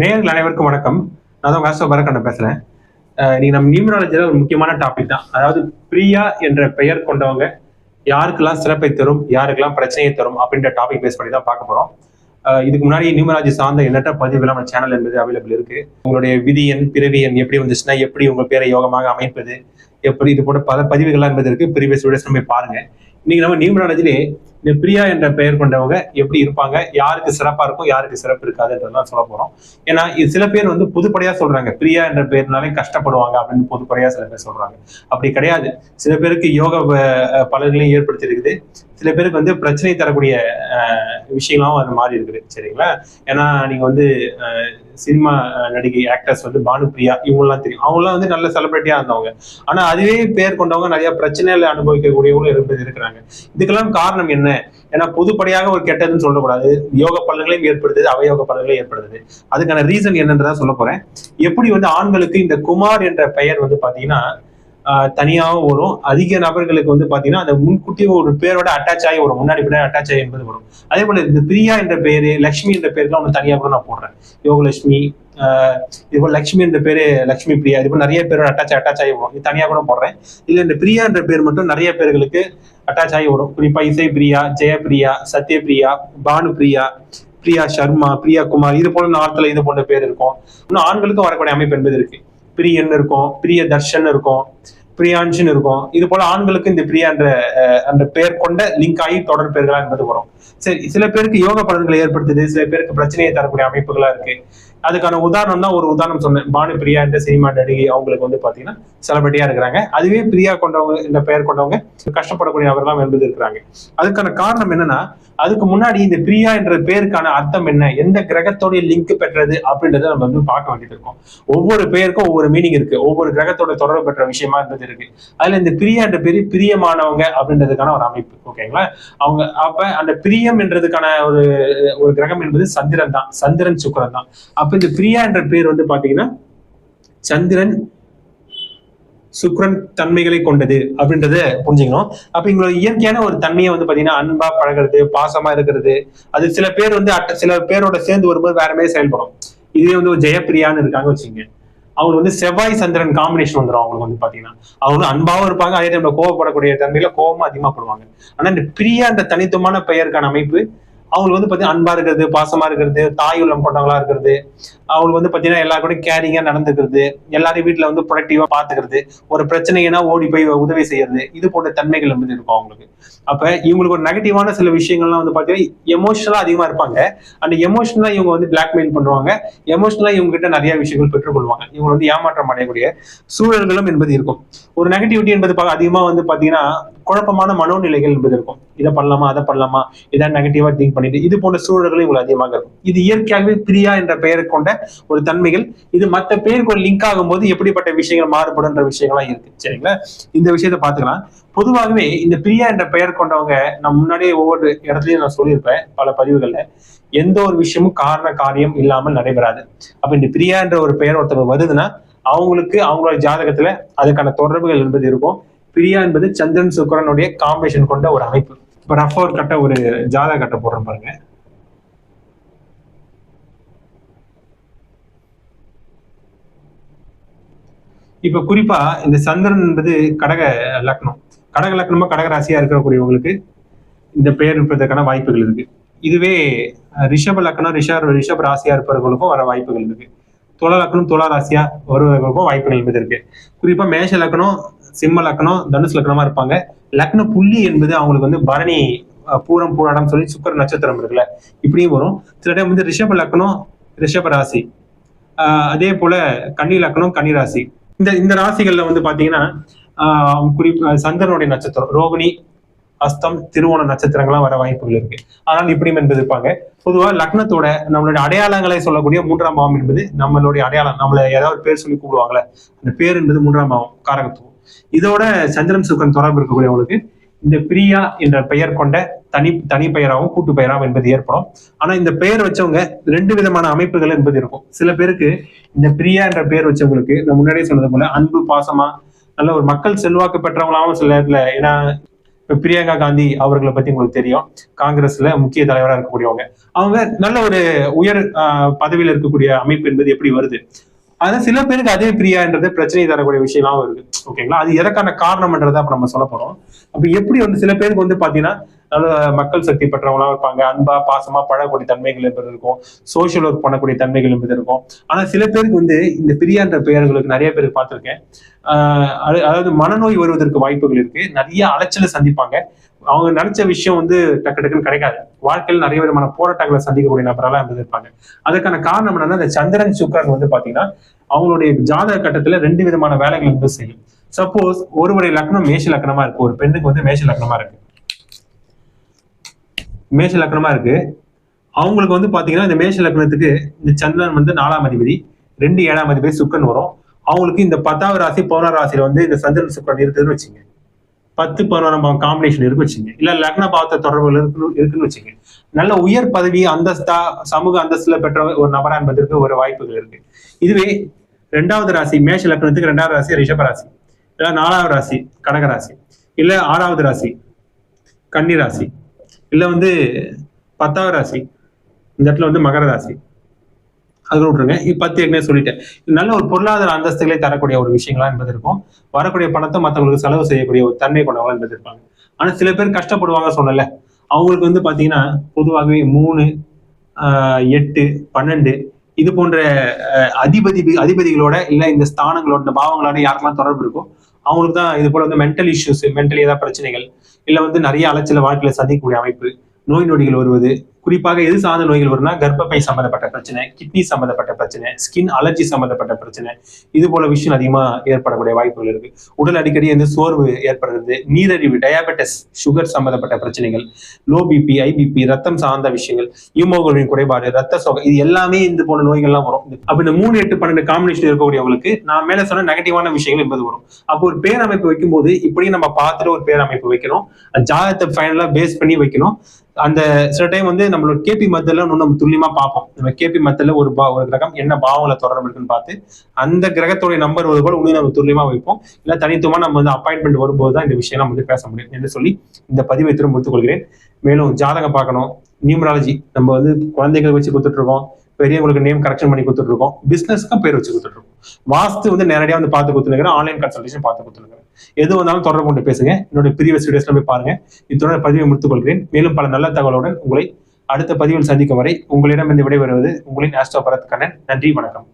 நேர்கள் அனைவருக்கும் வணக்கம். நான் தான் வாசவ பரக்கண்ட பேசுறேன். அஹ் நீ நம்ம நியூமராலஜியில ஒரு முக்கியமான டாபிக் தான். அதாவது பிரியா என்ற பெயர் கொண்டவங்க யாருக்கெல்லாம் சிறப்பை தரும் யாருக்கெல்லாம் பிரச்சனையை தரும் அப்படின்ற டாபிக் பேஸ் பண்ணி தான் பார்க்க போறோம். இதுக்கு முன்னாடி நியூமராஜி சார்ந்த எண்ணற்ற பதிவுகள் நம்ம சேனல் என்பது அவைலபிள் இருக்கு. உங்களுடைய விதி எண் பிறவி எண் எப்படி வந்துச்சுன்னா எப்படி உங்க பேரை யோகமாக அமைப்பது எப்படி இது போன்ற பல பதிவுகள்லாம் என்பது இருக்கு. பிரிவியஸ் வீடியோஸ் நம்ம பாருங்க. இன்னைக்கு நம்ம நியூமராலஜிலே இந்த பிரியா என்ற பெயர் கொண்டவங்க எப்படி இருப்பாங்க யாருக்கு சிறப்பா இருக்கும் யாருக்கு சிறப்பு இருக்காதுன்றதெல்லாம் சொல்ல போறோம். ஏன்னா இது சில பேர் வந்து பொதுப்படையா சொல்றாங்க. பிரியா என்ற பெயர்னாலே கஷ்டப்படுவாங்க அப்படின்னு பொதுப்படையா சில பேர் சொல்றாங்க. அப்படி கிடையாது. சில பேருக்கு யோக பலன்களையும் ஏற்படுத்தி இருக்குது சில பேருக்கு வந்து பிரச்சனை தரக்கூடிய விஷயங்களும் அது மாறி இருக்குது. சரிங்களா? ஏன்னா நீங்க வந்து சினிமா நடிகை ஆக்டர்ஸ் வந்து பானுப்பிரியா இவங்கெல்லாம் தெரியும். அவங்களாம் வந்து நல்ல செலிபிரிட்டியா இருந்தவங்க. ஆனா அதுவே பேர் கொண்டவங்க நிறைய பிரச்சனைகளை அனுபவிக்கக்கூடியவங்களும் இருந்து இருக்கிறாங்க. இதுக்கெல்லாம் காரணம் என்ன? ஏன்னா பொதுப்படையாக ஒரு கெட்டதுன்னு சொல்லக்கூடாது. யோக பலன்களையும் ஏற்படுத்துது அவயோக பலன்களையும் ஏற்படுத்துது. அதுக்கான ரீசன் என்னன்றதான் சொல்ல போறேன். எப்படி வந்து ஆண்களுக்கு இந்த குமார் என்ற பெயர் வந்து பாத்தீங்கன்னா ஆஹ் தனியாகவும் வரும். அதிக நபர்களுக்கு வந்து பாத்தீங்கன்னா அந்த முன்கூட்டியே ஒரு பேரோட அட்டாச் ஆகி வரும். முன்னாடி பின்னாடி அட்டாச் ஆகி என்பது வரும். அதே போல இந்த பிரியா என்ற பெயரு லக்ஷ்மி என்ற பேருக்குலாம் ஒன்று தனியாக கூட நான் போடுறேன். யோகலட்சுமி இது போல லக்ஷ்மி என்ற பேரு லக்ஷ்மி பிரியா. இது நிறைய பேரோட அட்டாச் அட்டாச் ஆகி வரும் இது தனியாக கூட போடுறேன். இல்ல இந்த பிரியா என்ற பேர் மட்டும் நிறைய பேர்களுக்கு அட்டாச் ஆகி வரும். குறிப்பா இசை பிரியா ஜெயபிரியா சத்யபிரியா பானு பிரியா பிரியா சர்மா பிரியா குமார் இது போல நார்த்தில் இது போன்ற பேர் இருக்கும். இன்னும் ஆண்களுக்கும் வரக்கூடிய அமைப்பு என்பது இருக்கு. பிரியன் இருக்கும் பிரிய தர்ஷன் இருக்கும் பிரியான்ஷன் இருக்கும். இது போல ஆண்களுக்கு இந்த பிரியா என்ற அந்த பெயர் கொண்ட லிங்க் ஆகி தொடர் பெயர்களா என்பது வரும். சரி சில பேருக்கு யோக பலன்களை ஏற்படுத்துது சில பேருக்கு பிரச்சனையை தரக்கூடிய அமைப்புகளா இருக்கு. அதுக்கான உதாரணம் தான் ஒரு உதாரணம் சொன்னேன். பானு பிரியா என்ற சினிமா நடிகை அவங்களுக்கு வந்து பாத்தீங்கன்னா செலிபிரிட்டியா இருக்கிறாங்க. அதுவே பிரியா கொண்டவங்க இந்த பெயர் கொண்டவங்க கஷ்டப்படக்கூடிய அவர்லாம் என்பது இருக்கிறாங்க. அதுக்கான காரணம் என்னன்னா அதுக்கு முன்னாடி இந்த பிரியா என்ற பேருக்கான அர்த்தம் என்ன எந்த கிரகத்தோடைய லிங்க் பெற்றது அப்படின்றத நம்ம வந்து பார்க்க வேண்டியது இருக்கும். ஒவ்வொரு பெயருக்கும் ஒவ்வொரு மீனிங் இருக்கு. ஒவ்வொரு கிரகத்தோட தொடர்பு பெற்ற விஷயமா இருந்தது இருக்கு. அதுல இந்த பிரியா என்ற பேரு பிரியமானவங்க அப்படின்றதுக்கான ஒரு அமைப்பு ஓகேங்களா அவங்க அப்ப அந்த பிரியம் என்றதுக்கான ஒரு ஒரு கிரகம் என்பது சந்திரன் தான். சந்திரன் சுக்கிரன் தான். அப்ப இந்த பிரியா என்ற பேர் வந்து பாத்தீங்கன்னா சந்திரன் சுக்ரன் தன்மைகளை கொண்டது அப்படின்றத புரிஞ்சுக்கணும். அப்ப எங்களோட இயற்கையான ஒரு தன்மையை வந்து பாத்தீங்கன்னா அன்பா பழகிறது பாசமா இருக்கிறது அது சில பேர் வந்து அட்ட சில பேரோட சேர்ந்து வரும்போது வேற மாதிரி செயல்படும். இதுவே வந்து ஒரு ஜெயப்பிரியான்னு இருக்காங்க வச்சுங்க அவங்க வந்து செவ்வாய் சந்திரன் காம்பினேஷன் வந்துடும் அவங்களுக்கு வந்து பாத்தீங்கன்னா. அவங்க வந்து அன்பாவும் இருப்பாங்க அதே டைம்ல கோவப்படக்கூடிய தன்மையில கோவமும் அதிகமா படுவாங்க. ஆனா இந்த பிரியா அந்த தனித்துவமான பெயருக்கான அமைப்பு அவங்களுக்கு வந்து பாத்தீங்கன்னா அன்பா இருக்கிறது பாசமா இருக்கிறது தாய் உள்ளம் கொண்டவங்களா இருக்கிறது அவங்களுக்கு வந்து பாத்தீங்கன்னா எல்லா கூட கேரிங்கா நடந்துக்கிறது எல்லாரையும் வீட்டுல வந்து ப்ரொடக்டிவா பாத்துக்கிறது ஒரு பிரச்சனைனா ஓடி போய் உதவி செய்யறது இது போன்ற தன்மைகள் வந்து இருக்கும் அவங்களுக்கு. அப்ப இவங்களுக்கு ஒரு நெகட்டிவான சில விஷயங்கள்லாம் வந்து பாத்தீங்கன்னா எமோஷனலா அதிகமா இருப்பாங்க. அந்த எமோஷனலா இவங்க வந்து பிளாக்மெயில் பண்ணுவாங்க. எமோஷனலா இவங்க கிட்ட நிறைய விஷயங்கள் பெற்றுக்கொள்வாங்க. இவங்க வந்து ஏமாற்றம் அடையக்கூடிய சூழல்களும் என்பது இருக்கும். ஒரு நெகட்டிவிட்டி என்பது பா- அதிகமா வந்து பாத்தீங்கன்னா குழப்பமான மனோநிலைகள் என்பது இருக்கும். இதை பண்ணலாமா அதை பண்ணலாமா இதை நெகட்டிவா திங்க் பண்ணிட்டு இது போன்ற சூழல்கள் இவங்களுக்கு அதிகமாக இருக்கும். இது இயற்கையாகவே பிரியா என்ற பெயரை கொண்ட ஒரு தன்மைகள். இது மற்ற பேருக்கு லிங்க் ஆகும்போது எப்படிப்பட்ட விஷயங்கள் மாறுபடுன்ற விஷயங்கள்லாம் இருக்கு. சரிங்களா? இந்த விஷயத்தை பார்த்துக்கலாம். பொதுவாகவே இந்த பிரியா என்ற பெயர் கொண்டவங்க நான் முன்னாடியே ஒவ்வொரு இடத்துலயும் நான் சொல்லியிருப்பேன் பல பதிவுகள்ல. எந்த ஒரு விஷயமும் காரண காரியம் இல்லாமல் நடைபெறாது. அப்ப இந்த பிரியா என்ற ஒரு பெயர் ஒருத்தவங்க வருதுன்னா அவங்களுக்கு அவங்களோட ஜாதகத்துல அதுக்கான தொடர்புகள் என்பது இருக்கும். பிரியா என்பது சந்திரன் சுக்கரனுடைய காம்பினேஷன் கொண்ட ஒரு அமைப்பு. இப்ப ரஃபோர் ஒரு கட்ட ஒரு ஜாதக கட்ட போடுறோம் பாருங்க. இப்ப குறிப்பா இந்த சந்திரன் என்பது கடக லக்னம். கடக லக்னமா கடக ராசியா இருக்கக்கூடியவங்களுக்கு இந்த பெயர் இருப்பதற்கான வாய்ப்புகள் இருக்கு. இதுவே ரிஷப லக்னம் ரிஷப ரிஷப ராசியா இருப்பவர்களுக்கும் வர வாய்ப்புகள் இருக்கு. துள லக்னம் துளா ராசியா வருவதற்கும் வாய்ப்புகள் என்பது இருக்கு குறிப்பா மேஷ லக்னம் சிம்ம லக்னம் தனுஷ் லக்னமா இருப்பாங்க. லக்ன புள்ளி என்பது அவங்களுக்கு வந்து பரணி பூரம் பூராடம் சொல்லி சுக்கர நட்சத்திரம் இருக்குல்ல இப்படியும் வரும். சில டைம் வந்து ரிஷப லக்னம் ரிஷப ராசி. அதே போல கன்னி லக்னம் கன்னி ராசி. இந்த இந்த ராசிகள்ல வந்து பாத்தீங்கன்னா ஆஹ் குறிப்பா சந்திரனுடைய நட்சத்திரம் ரோகிணி அஸ்தம் திருவோண நட்சத்திரங்கள்லாம் வர வாய்ப்புகள் இருக்கு. ஆனால் இப்படியும் என்பது இருப்பாங்க பொதுவா லக்னத்தோட நம்மளுடைய அடையாளங்களை சொல்லக்கூடிய மூன்றாம் பாவம் என்பது நம்மளுடைய அடையாளம். நம்மள ஏதாவது பேர் சொல்லி கூப்பிடுவாங்களே அந்த பேர் என்பது மூன்றாம் பாவம் காரகத்துவம். இதோட சந்திரன் சுக்கன் தொடர்பு இருக்கக்கூடியவங்களுக்கு இந்த பிரியா என்ற பெயர் கொண்ட தனி தனி பெயராகவும் கூட்டு பெயராகவும் என்பது ஏற்படும். ஆனா இந்த பெயர் வச்சவங்க ரெண்டு விதமான அமைப்புகள் என்பது இருக்கும். சில பேருக்கு இந்த பிரியா என்ற பெயர் வச்சவங்களுக்கு நான் முன்னாடியே சொன்னது போல அன்பு பாசமா நல்ல ஒரு மக்கள் செல்வாக்கு பெற்றவங்களாகவும் சில இடத்துல ஏன்னா இப்ப பிரியங்கா காந்தி அவர்களை பத்தி உங்களுக்கு தெரியும். காங்கிரஸ்ல முக்கிய தலைவராக இருக்கக்கூடியவங்க. அவங்க நல்ல ஒரு உயர் பதவியில் பதவியில இருக்கக்கூடிய அமைப்பு என்பது எப்படி வருது? அதான் சில பேருக்கு அதே பிரியான்றது பிரச்சனை தரக்கூடிய விஷயமாவும் இருக்கு. ஓகேங்களா? அது எதற்கான காரணம்ன்றதை அப்ப நம்ம சொல்ல போறோம். அப்ப எப்படி வந்து சில பேருக்கு வந்து பாத்தீங்கன்னா நல்ல மக்கள் சக்தி பெற்றவங்களா இருப்பாங்க. அன்பா பாசமா பழகக்கூடிய தன்மைகள் என்பது இருக்கும். சோஷியல் ஒர்க் பண்ணக்கூடிய தன்மைகள் என்பது இருக்கும். ஆனா சில பேருக்கு வந்து இந்த பிரியான்ற பெயர்களுக்கு நிறைய பேருக்கு பார்த்துருக்கேன். அது- அதாவது மனநோய் வருவதற்கு வாய்ப்புகள் இருக்கு. நிறைய அலைச்சலை சந்திப்பாங்க. அவங்க நினைச்ச விஷயம் வந்து டக்கு டக்குன்னு கிடைக்காது. வாழ்க்கையில் நிறைய விதமான போராட்டங்களை சந்திக்கக்கூடிய நபரெல்லாம் இருந்திருப்பாங்க அதுக்கான காரணம் என்னன்னா இந்த சந்திரன் சுக்கரன் வந்து பாத்தீங்கன்னா அவங்களுடைய ஜாதக கட்டத்துல ரெண்டு விதமான வேலைகள் வந்து செய்யும். சப்போஸ் ஒருவருடைய லக்னம் மேஷ லக்னமா இருக்கு. ஒரு பெண்ணுக்கு வந்து மேஷ லக்னமா இருக்கு. மேஷ லக்னமா இருக்கு. அவங்களுக்கு வந்து பாத்தீங்கன்னா இந்த மேஷ லக்னத்துக்கு இந்த சந்திரன் வந்து நாலாம் அதிபதி ரெண்டு ஏழாம் அதிபதி சுக்கன் வரும். அவங்களுக்கு இந்த பத்தாவது ராசி பதினோரு ராசியில வந்து இந்த சந்திரன் சுக்கன் இருக்குதுன்னு வச்சுங்க. பத்து பதினோராம் காம்பினேஷன் இருக்கு வச்சுங்க. இல்ல லக்ன பாவத்தை தொடர்புகள் இருக்கு இருக்குன்னு வச்சுங்க. நல்ல உயர் பதவி அந்தஸ்தா சமூக அந்தஸ்துல பெற்ற ஒரு நபரா என்பதற்கு ஒரு வாய்ப்புகள் இருக்கு. இதுவே ரெண்டாவது ராசி மேஷ லக்னத்துக்கு ரெண்டாவது ராசி ரிஷப ராசி. இல்ல நாலாவது ராசி கடக ராசி. இல்ல ஆறாவது ராசி கன்னி ராசி. இல்ல வந்து பத்தாவது ராசி. இந்த இடத்துல வந்து மகர ராசி. அது விட்டுருங்க. இது பத்து ஏற்கனவே சொல்லிட்டேன். நல்ல ஒரு பொருளாதார அந்தஸ்துகளை தரக்கூடிய ஒரு விஷயங்களா என்பது இருக்கும். வரக்கூடிய பணத்தை மற்றவங்களுக்கு செலவு செய்யக்கூடிய ஒரு தன்மை கொண்டவங்களா என்பது இருப்பாங்க. ஆனா சில பேர் கஷ்டப்படுவாங்க சொன்னல அவங்களுக்கு வந்து பாத்தீங்கன்னா பொதுவாகவே மூணு எட்டு பன்னெண்டு இது போன்ற அதிபதி அதிபதிகளோட இல்ல இந்த ஸ்தானங்களோட இந்த பாவங்களோட யாருக்கெல்லாம் தொடர்பு இருக்கோ அவங்களுக்கு தான் இது போல வந்து மென்டல் இஷ்யூஸ் மென்டலி ஏதாவது பிரச்சனைகள் இல்லை வந்து நிறைய அலைச்சல வாழ்க்கையில சந்திக்கக்கூடிய அமைப்பு நோய் நொடிகள் வருவது குறிப்பாக எது சார்ந்த நோய்கள் வரும்னா கர்ப்பப்பை சம்பந்தப்பட்ட பிரச்சனை கிட்னி சம்பந்தப்பட்ட பிரச்சனை ஸ்கின் அலர்ஜி சம்பந்தப்பட்ட பிரச்சனை இது போல விஷயம் அதிகமா ஏற்படக்கூடிய வாய்ப்புகள் இருக்கு. உடல் அடிக்கடி வந்து சோர்வு ஏற்படுறது நீரழிவு டயாபெட்டிஸ் சுகர் சம்பந்தப்பட்ட பிரச்சனைகள் லோ பிபி ஐபிபி ரத்தம் சார்ந்த விஷயங்கள் ஹீமோகுளோபின் குறைபாடு ரத்த சோகை இது எல்லாமே இந்த போல நோய்கள்லாம் வரும். அப்ப இந்த மூணு எட்டு பன்னெண்டு காம்பினேஷன் இருக்கக்கூடியவங்களுக்கு நான் மேல சொன்ன நெகட்டிவான விஷயங்கள் என்பது வரும். அப்போ ஒரு பேரமைப்பு வைக்கும்போது இப்படி நம்ம பார்த்துட்டு ஒரு பேரமைப்பு வைக்கணும். ஜாதகத்தை ஃபைனலா பேஸ் பண்ணி வைக்கணும். அந்த சில டைம் வந்து நம்மளோட கேபி மத்தியில இன்னும் நம்ம துல்லியமா பார்ப்போம். நம்ம கேபி மத்தியில ஒரு பா ஒரு கிரகம் என்ன பாவங்களை தொடர்பு இருக்குன்னு பார்த்து அந்த கிரகத்துடைய நம்பர் வருது போல இன்னும் நம்ம துல்லியமா வைப்போம். இல்லை தனித்துவமா நம்ம வந்து அப்பாயின்மெண்ட் வரும்போது தான் இந்த விஷயம் நம்ம வந்து பேச முடியும் என்று சொல்லி இந்த பதிவை திரும்ப முடித்துக்கொள்கிறேன் மேலும் ஜாதகம் பார்க்கணும். நியூமராலஜி நம்ம வந்து குழந்தைகள் வச்சு கொடுத்துட்டு இருக்கோம். பெரியவங்களுக்கு நேம் கரெக்ஷன் பண்ணி கொடுத்துட்டு இருக்கோம். பிசினஸ்க்கும் பேர் வச்சு கொடுத்துட்டு இருக்கோம். வாஸ்து வந்து நேரடியாக வந்து பார்த்து கொடுத்துருக்கிறேன் ஆன்லைன் கன்சல்டேஷன் பார்த்து கொடுத்துருக்கிறேன் எது வந்தாலும் தொடர்பு கொண்டு பேசுங்க. என்னோட ப்ரீவியஸ் வீடியோஸ்ல போய் பாருங்க. இத்துடன் பதிவை முடித்துக் கொள்கிறேன். மேலும் பல நல்ல தகவலுடன் உங்களை அடுத்த பதிவில் சந்திக்கும் வரை உங்களிடம் இருந்து விடைபெறுவது உங்களின் ஆஸ்டோ பரத் கண்ணன். நன்றி வணக்கம்.